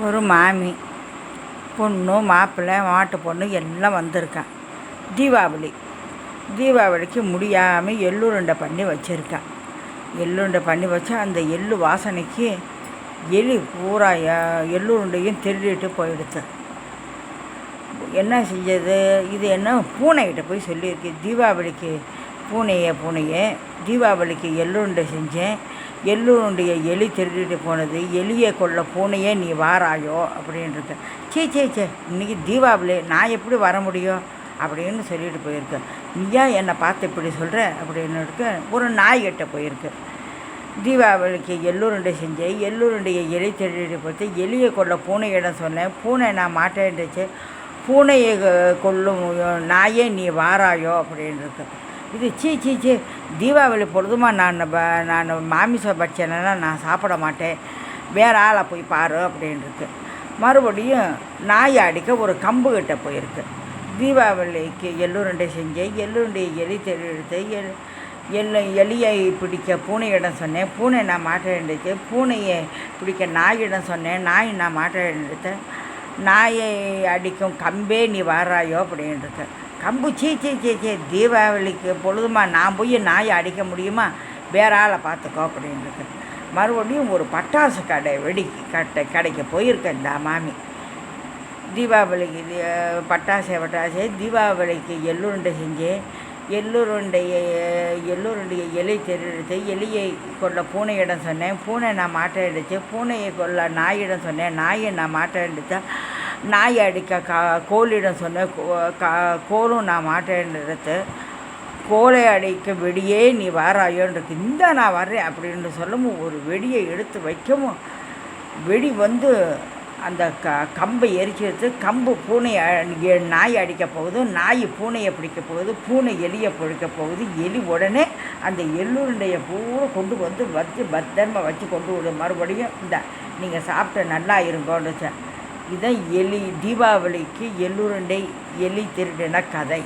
ஒரு மாமி பொண்ணு மாப்பிள்ளை மாட்டு பொண்ணு எல்லாம் வந்திருக்கான் தீபாவளி. தீபாவளிக்கு முடியாமல் எள்ளுருண்டை பண்ணி வச்சுருக்கேன் எள்ளுருண்டை பண்ணி வச்சா அந்த எள்ளு வாசனைக்கு எலி பூரா எள்ளுருண்டையும் திருடிட்டு போயிடுச்சு என்ன செஞ்சது? இது என்ன? பூனைகிட்ட போய் சொல்லியிருக்கு. தீபாவளிக்கு பூனையை பூனையே தீபாவளிக்கு எள்ளுருண்டை செஞ்சேன். எள்ளுருண்டையை எலி திருடிட்டு போனது எலியை கொல்ல பூனையே நீ வாராயோ அப்படின்றது. சே சே சே இன்னைக்கு தீபாவளி நான் எப்படி வர முடியும் அப்படின்னு சொல்லிட்டு போயிருக்கேன் நீயா என்னை பார்த்து இப்படி சொல்கிற அப்படின்னு இருக்கு ஒரு நாய்கிட்ட போயிருக்கு. தீபாவளிக்கு எள்ளுருண்டை செஞ்சேன். எள்ளுருண்டையை எலி திருடிட்டு போச்சு எலியை கொல்ல பூனையிடம் சொன்னேன். பூனை நான் மாட்டேன்டுச்சு பூனையை கொல்லும் நாயே நீ வாராயோ அப்படின்னு இது சீ சீ சீ. தீபாவளி பொழுதுமா நான் ப- நான் மாமிசம் பட்சேன்னா நான் சாப்பிட மாட்டேன். வேற ஆளை போய் பாரு அப்படின்ருக்கு. மறுபடியும் நாயை அடிக்க ஒரு கம்பு கிட்ட போயிருக்கு. தீபாவளிக்கு எள்ளுருண்டை செஞ்சேன். எள்ளுருண்டை எலி தெளித்து எல் எள்ளு எலியை பிடிக்க பூனையிடம் சொன்னேன். பூனை நான் மாட்டேன்டுச்சு பூனையை பிடிக்க நாயிடம் சொன்னேன். நாய் நான் மாட்டேன்டுத்தேன் நாயை அடிக்கும் கம்பே நீ வாராயோ அப்படின்ட்டு கம்பு சீ சீ சீ சீ தீபாவளிக்கு பொழுதுமா நான் போய் நாயை அடிக்க முடியுமா? வேற ஆளை பார்த்துக்கோ அப்படின்ட்டு மறுபடியும் ஒரு பட்டாசு கடை வெடி கட்டை கடைக்கு போயிருக்கேன் இந்த மாமி. தீபாவளிக்கு பட்டாசை பட்டாசு தீபாவளிக்கு எள்ளுருண்டை செஞ்சேன். எள்ளுருண்டைய எள்ளுருண்டைய எலி தெரிவித்து எலியை கொல்ல பூனையிடம் சொன்னேன். பூனை நான் மாட்டை அடித்து பூனையை கொள்ள நாயிடம் சொன்னேன். நாயை நான் மாட்டை அடித்தேன் நாய் அடிக்க கா கோழிடம் சொன்னேன் கோ- கா கோலும் நான் மாட்டேன் எடுத்து கோலை அடிக்க வெடியே நீ வாராயோன்றது. இந்த நான் வர்றேன் அப்படின்னு சொல்லவும் ஒரு வெடியை எடுத்து வைக்கவும். வெடி வந்து அந்த க கம்பை எரிச்சு கம்பு பூனை நாய் அடிக்க போகுது. நாய் பூனையை பிடிக்க போகுது. பூனை எலியை பிடிக்க போகுது. எலி உடனே அந்த எள்ளுருண்டையை பூரா கொண்டு வந்து வச்சு பத்திரமாக வச்சு கொண்டு விடு. மறுபடியும் இந்த நீங்கள் சாப்பிட்டு நல்லா இருங்கோன்னு இதுதான் எலி தீபாவளிக்கு எள்ளுருண்டை எலி திருடின கதை.